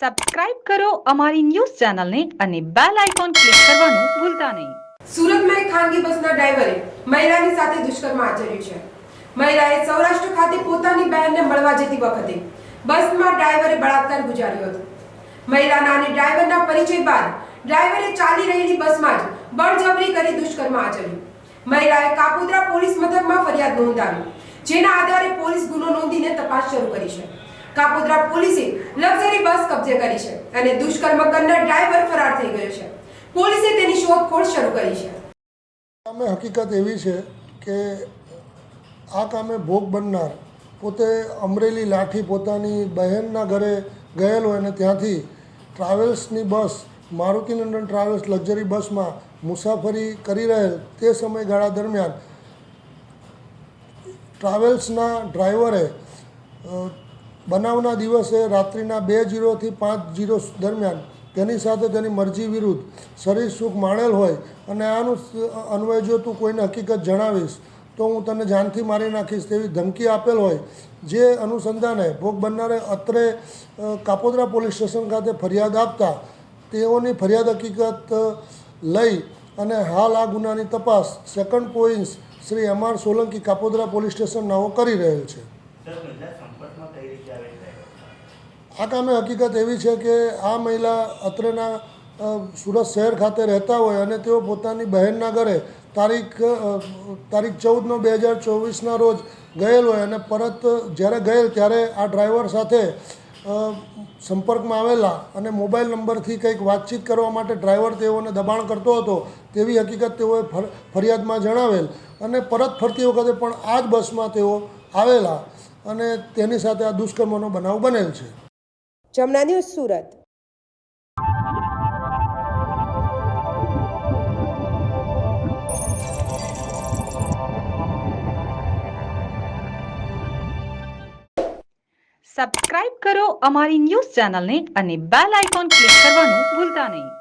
Subscribe કરો અમારી news ચેનલને અને બેલ આઇકોન ક્લિક કરવાનું ભૂલતા નહીં. સુરતમાં એક ખાનગી બસના ડ્રાઈવરે મહિલાની સાથે દુષ્કર્મ આચર્યું છે. મહિલાએ સૌરાષ્ટ્ર ખાતે પોતાની બહેનને મળવા જતી વખતે બસમાં ડ્રાઈવરે બળાત્કાર ગુજાર્યો હતો. મહિલાના અને ડ્રાઈવરના પરિચય બાદ ડ્રાઈવરે ચાલી રહેલી બસમાં જ બળજબરી કરી દુષ્કર્મ આચર્યું. મહિલાએ કાપોદ્રા પોલીસ મથકમાં ફરિયાદ નોંધાવી, જેના આધારે પોલીસ ગુનો નોંધીને તપાસ શરૂ કરી છે. કાપોદ્રા પોલીસે લક્ઝરી બસ કબજે કરી છે અને દુષ્કર્મ કરનાર ડ્રાઈવર ફરાર થઈ ગયો છે. પોલીસે તેની શોધખોળ શરૂ કરી છે. કામે હકીકત એવી છે કે આ કામે ભોગ બનનાર પોતે અમરેલી લાઠી પોતાની બહેનના ઘરે ગયેલો અને ત્યાંથી ટ્રાવેલ્સની બસ મારુતિનંદન ટ્રાવેલ્સ લક્ઝરી બસમાં મુસાફરી કરી રહેલ તે સમયગાળા દરમિયાન ટ્રાવેલ્સના ડ્રાઈવરે બનાવના દિવસે રાત્રિના બે જીરોથી પાંચ જીરો દરમિયાન તેની સાથે તેની મરજી વિરુદ્ધ શરીર સુખ માણેલ હોય અને આનું અન્વય જો તું કોઈને હકીકત જણાવીશ, તો હું તને જાનથી મારી નાખીશ તેવી ધમકી આપેલ હોય. જે અનુસંધાને ભોગ બનનારે અત્રે કાપોદરા પોલીસ સ્ટેશન ખાતે ફરિયાદ આપતા તેઓની ફરિયાદ હકીકત લઈ અને હાલ આ ગુનાની તપાસ second point Shri M R Solanki Kapodra police station નવો કરી રહેલ છે. આ કામે હકીકત એવી છે કે આ મહિલા અત્રેના સુરત શહેર ખાતે રહેતા હોય અને તેઓ પોતાની બહેનના ઘરે તારીખ તારીખ ચૌદ નવ બે હજાર ચોવીસના રોજ ગયેલ હોય અને પરત જ્યારે ગયેલ ત્યારે આ ડ્રાઈવર સાથે સંપર્કમાં આવેલા અને મોબાઈલ નંબરથી કંઈક વાતચીત કરવા માટે ડ્રાઈવર તેઓને દબાણ કરતો હતો તેવી હકીકત તેઓએ ફર- ફરિયાદમાં જણાવેલ અને પરત ફરતી વખતે પણ આ જ બસમાં તેઓ આવેલા. અને તેની સાથે આ દુષ્કર્મનો બનાવ બનેલ છે. જમના ન્યૂઝ સુરત. સબસ્ક્રાઇબ કરો અમારી ન્યૂઝ ચેનલને અને બેલ આઇકોન ક્લિક કરવાનું ભૂલતા નહીં.